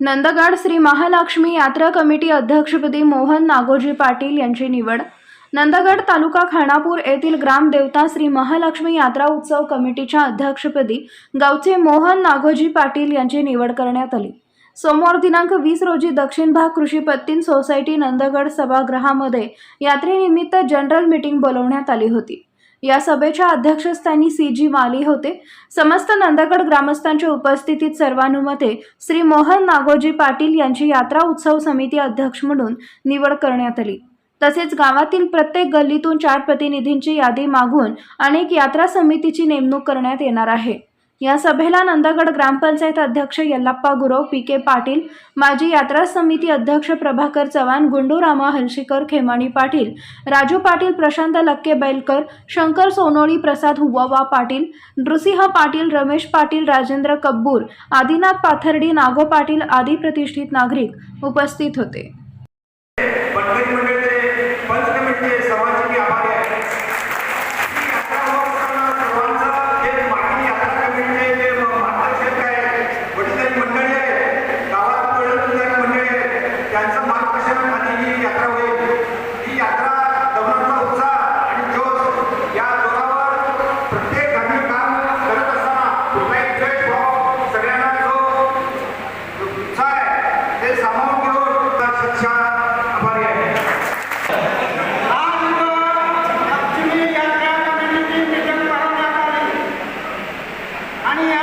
नंदगड श्री महालक्ष्मी यात्रा कमिटी अध्यक्षपदी मोहन नागोजी पाटील यांची निवड. नंदगड तालुका खानापूर येथील ग्रामदेवता श्री महालक्ष्मी यात्रा उत्सव कमिटीच्या अध्यक्षपदी गावचे मोहन नागोजी पाटील यांची निवड करण्यात आली. सोमवार दिनांक वीस रोजी दक्षिण भाग कृषी पत्तीन सोसायटी नंदगड सभागृहामध्ये यात्रेनिमित्त जनरल मीटिंग बोलवण्यात आली होती. या सभेच्या अध्यक्षस्थानी सी जी माली होते. समस्त नंदगड ग्रामस्थांच्या उपस्थितीत सर्वानुमते श्री मोहन नागोजी पाटील यांची यात्रा उत्सव समिती अध्यक्ष म्हणून निवड करण्यात आली. तसेच गावातील प्रत्येक गल्लीतून चार प्रतिनिधींची यादी मागून अनेक यात्रा समितीची नेमणूक करण्यात येणार आहे. या सभेला नंदगड ग्रामपंचायत अध्यक्ष यल्लाप्पा गुरव पी के पाटील माजी यात्रा समिती अध्यक्ष प्रभाकर चव्हाण गुंडूरामा हलशीकर खेमाणी पाटील राजू पाटील प्रशांत लक्के बैलकर शंकर सोनोळी प्रसाद हुवावा पाटील नृसिंह पाटील रमेश पाटील राजेंद्र कब्बूर आदिनाथ पाथर्डी नागो पाटील आदी प्रतिष्ठित नागरिक उपस्थित होते. आणि